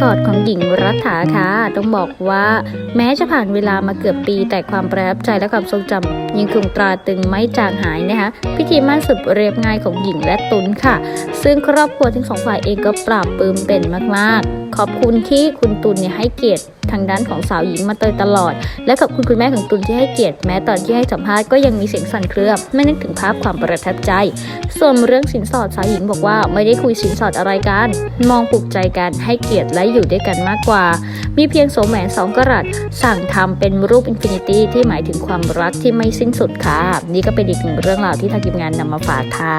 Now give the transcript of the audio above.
สอดของหญิงรัฐาค่ะต้องบอกว่าแม้จะผ่านเวลามาเกือบปี แต่ความประทับใจและความทรงจำยังคงตราตรึงไม่จางหายนะคะพิธีมั่นสุดเรียบง่ายของหญิงและตุนค่ะ ซึ่งครอบครัวทั้งสองฝ่ายเองก็ปราบปลื้มเป็นมากๆ ขอบคุณที่คุณตุลเนี่ยให้เกียรติทางด้านของสาวหญิงมาโดยตลอด และขอบคุณคุณแม่ของตุลที่ให้เกียรติแม้ตอนที่ให้สัมภาษณ์ก็ยังมีเสียงสั่นเครือไม่นึกถึงภาพความประทับใจ ส่วนเรื่องสินสอดสาวหญิงบอกว่าไม่ได้คุยสินสอดอะไรกัน มองปลุกใจกันให้เกียรติและอยู่ด้วยกันมากกว่า มีเพียงโสมแหวนสองกะรัตสั่งทำเป็นรูปอินฟินิตี้ที่หมายถึงความรักที่ไม่สิ้นสุดค่ะ นี่ก็เป็นอีกหนึ่งเรื่องราวที่ทางทีมงานนำมาฝากค่ะ